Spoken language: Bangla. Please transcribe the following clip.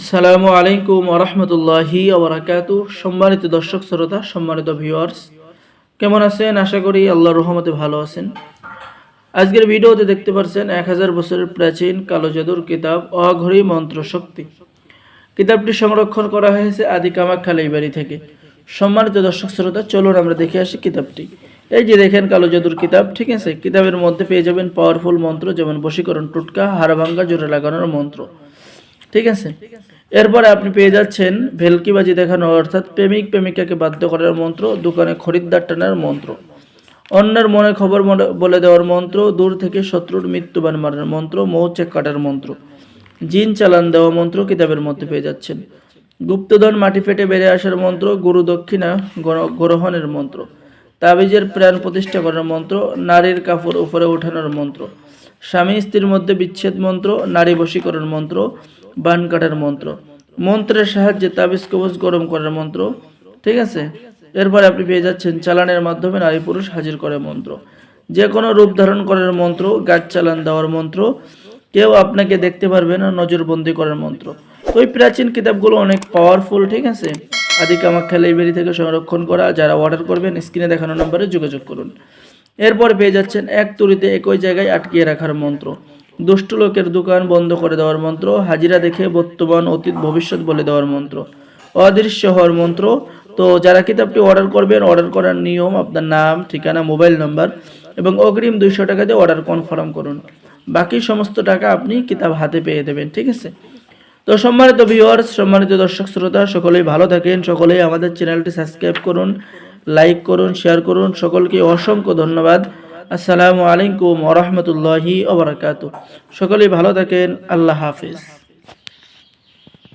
আসসালামু আলাইকুম ওরহমতুল্লাহি ওবরাকাতু সম্মানিত দর্শক, শ্রোতা, সম্মানিত ভিউয়ার্স কেমন আছেন? আশা করি আল্লাহ রহমতে ভালো আছেন। আজকের ভিডিওতে দেখতে পাচ্ছেন এক হাজার বছরের প্রাচীন কালো জাদুর কিতাব, অঘরী মন্ত্র শক্তি কিতাবটি সংরক্ষণ করা হয়েছে আদি কামাখ্যা লাইব্রেরি থেকে। সম্মানিত দর্শক, শ্রোতা, চলুন আমরা দেখে আসি কিতাবটি। এই যে দেখেন কালো জাদুর কিতাব, ঠিক আছে? কিতাবের মধ্যে পেয়ে যাবেন পাওয়ারফুল মন্ত্র, যেমন বশীকরণ, টুটকা হাড়ভাঙ্গা জোরে লাগানোর মন্ত্র। ঠিক আছে? এরপরে আপনি পেয়ে যাচ্ছেন ভেলকিবাজি দেখানো, অর্থাৎ প্রেমিক প্রেমিকাকে বাধ্য করার মন্ত্র, দোকানে খরিদ্দার টানার মন্ত্র। অন্যের মনে খবর বলে দেওয়ার মন্ত্র, দূর থেকে শত্রুর মৃত্যুবান মারার মন্ত্র, মৌচেক কাটার মন্ত্র। জিন চালান দেওয়া মন্ত্র কিতাবের মধ্যে পেয়ে যাচ্ছেন। গুপ্তধন মাটি ফেটে বেড়ে আসার মন্ত্র, গুরু দক্ষিণা গ্র- গ্রহণের মন্ত্র। তাবিজের প্রাণ প্রতিষ্ঠা করার মন্ত্র, নারীর কাপড় উপরে ওঠানোর মন্ত্র। স্বামী স্ত্রীর মধ্যে বিচ্ছেদ মন্ত্র, নারী বশীকরণ মন্ত্র বান কাটার মন্ত্র। মন্ত্রের সাহায্যে তাবিজ কবজ গরম করার মন্ত্র। ঠিক আছে? এরপরে আপনি পেয়ে যাচ্ছেন চালানের মাধ্যমে নারী পুরুষ হাজির করে মন্ত্র। যে কোনো রূপ ধারণ করার মন্ত্র, গাছ চালান দেওয়ার মন্ত্র, কেউ আপনাকে দেখতে পারবে না, নজরবন্দি করার মন্ত্র। ওই প্রাচীন কিতাবগুলো অনেক পাওয়ারফুল ঠিক আছে? আদি কামাখ্যা লাইব্রেরি থেকে সংরক্ষণ করা, যারা অর্ডার করবেন স্ক্রিনে দেখানো নম্বরে যোগাযোগ করুন। এরপর পেয়ে যাচ্ছেন এক তুরিতে একই জায়গায় আটকিয়ে রাখার মন্ত্র। দুষ্ট লোকের দোকান বন্ধ করে দেওয়ার মন্ত্র, হাজিরা দেখে বর্তমান অতীত, ভবিষ্যৎ বলে দেওয়ার মন্ত্র। অদৃশ্য হওয়ার মন্ত্র, তো যারা কিতাবটি অর্ডার করবেন অর্ডার করার নিয়ম, আপনার নাম, ঠিকানা মোবাইল নাম্বার এবং অগ্রিম দুইশো টাকা দিয়ে অর্ডার কনফার্ম করুন। বাকি সমস্ত টাকা আপনি কিতাব হাতে পেয়ে দেবেন, ঠিক আছে? তো সম্মানিত ভিউয়ার্স সম্মানিত দর্শক শ্রোতা, সকলেই ভালো থাকেন, সকলেই আমাদের চ্যানেলটি সাবস্ক্রাইব করুন লাইক করুন শেয়ার করুন, সকলকে অসংখ্য ধন্যবাদ। আসসালামু আলাইকুম ওরহমতুল্লাহি ওবরাকাত সকলেই ভালো থাকেন আল্লাহ হাফিজ।